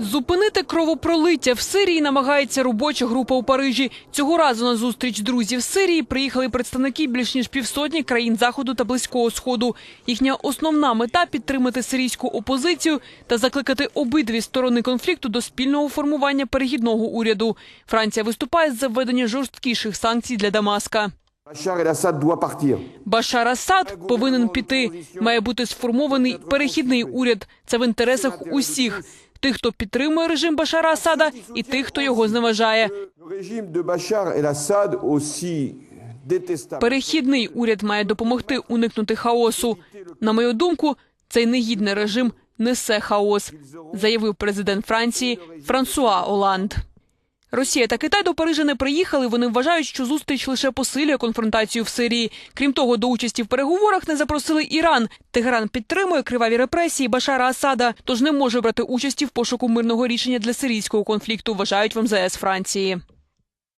Зупинити кровопролиття в Сирії намагається робоча група у Парижі. Цього разу на зустріч друзів з Сирії приїхали представники більш ніж півсотні країн заходу та близького сходу. Їхня основна мета підтримати сирійську опозицію та закликати обидві сторони конфлікту до спільного формування перехідного уряду. Франція виступає за введення жорсткіших санкцій для Дамаска. Башар Асад повинен піти. Має бути сформований перехідний уряд. Це в інтересах усіх тих, хто підтримує режим Башара Асада, і тих, хто його зневажає. Перехідний уряд має допомогти уникнути хаосу. На мою думку, цей негідний режим несе хаос, заявив президент Франції Франсуа Оланд. Росія та Китай до Парижа не приїхали. Вони вважають, що зустріч лише посилює конфронтацію в Сирії. Крім того, до участі в переговорах не запросили Іран. Тегеран підтримує криваві репресії Башара Асада, тож не може брати участі в пошуку мирного рішення для сирійського конфлікту. Вважають в МЗС Франції.